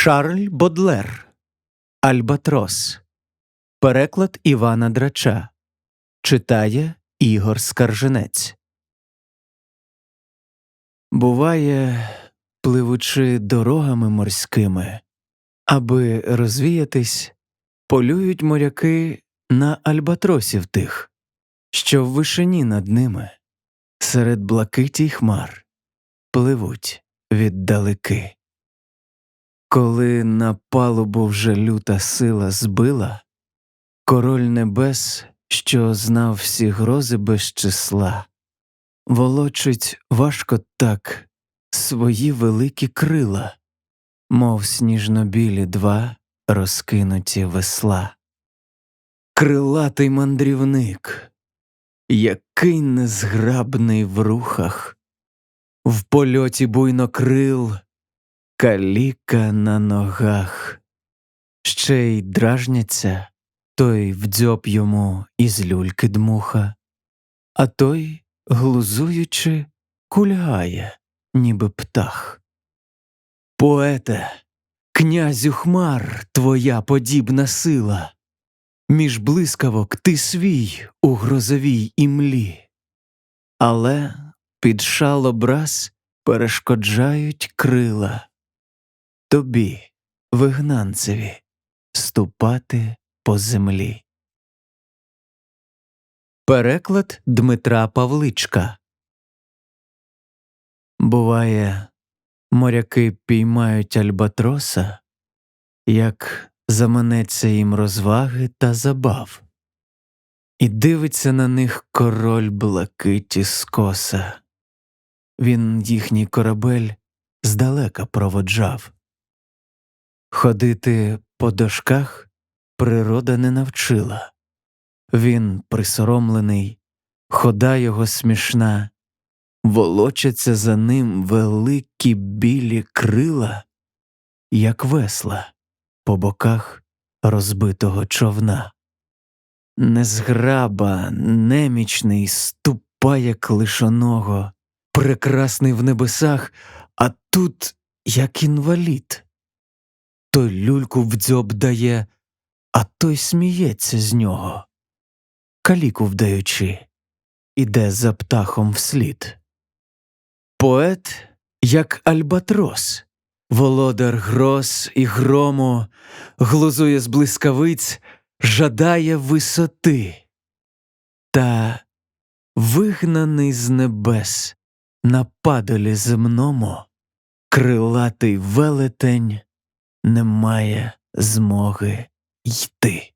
Шарль Бодлер Альбатрос. Переклад Івана Драча. Читає Ігор Скарженець. Буває, пливучи дорогами морськими, аби розвіятись, полюють моряки на альбатросів тих, що в вишині над ними, серед блакиті хмар, пливуть віддалеки. Коли на палубу вже люта сила збила, король небес, що знав всі грози без числа, волочить важко так свої великі крила, мов сніжно-білі два розкинуті весла. Крилатий мандрівник, який незграбний в рухах, в польоті буйно крил. Каліка на ногах, ще й дражняться, той вдзьоб йому із люльки дмуха, а той, глузуючи, кульгає, ніби птах. Поете, князю хмар твоя подібна сила, між блискавок ти свій у грозовій імлі, але під шал образ перешкоджають крила тобі, вигнанцеві, ступати по землі. Переклад Дмитра Павличка Буває, моряки піймають альбатроса, як заманеться їм розваги та забав, і дивиться на них король блакиті скоса. Він їхній корабель здалека проводжав. Ходити по дошках природа не навчила. Він присоромлений, хода його смішна, волочаться за ним великі білі крила, як весла по боках розбитого човна. Незграба, немічний, ступає клишоного, прекрасний в небесах, а тут як інвалід той люльку в дзьоб дає, а той сміється з нього, каліку вдаючи, іде за птахом вслід. Поет, як альбатрос, володар гроз і грому, глузує з блискавиць, жадає висоти, та вигнаний з небес на падолі земному, крилатий велетень немає змоги йти.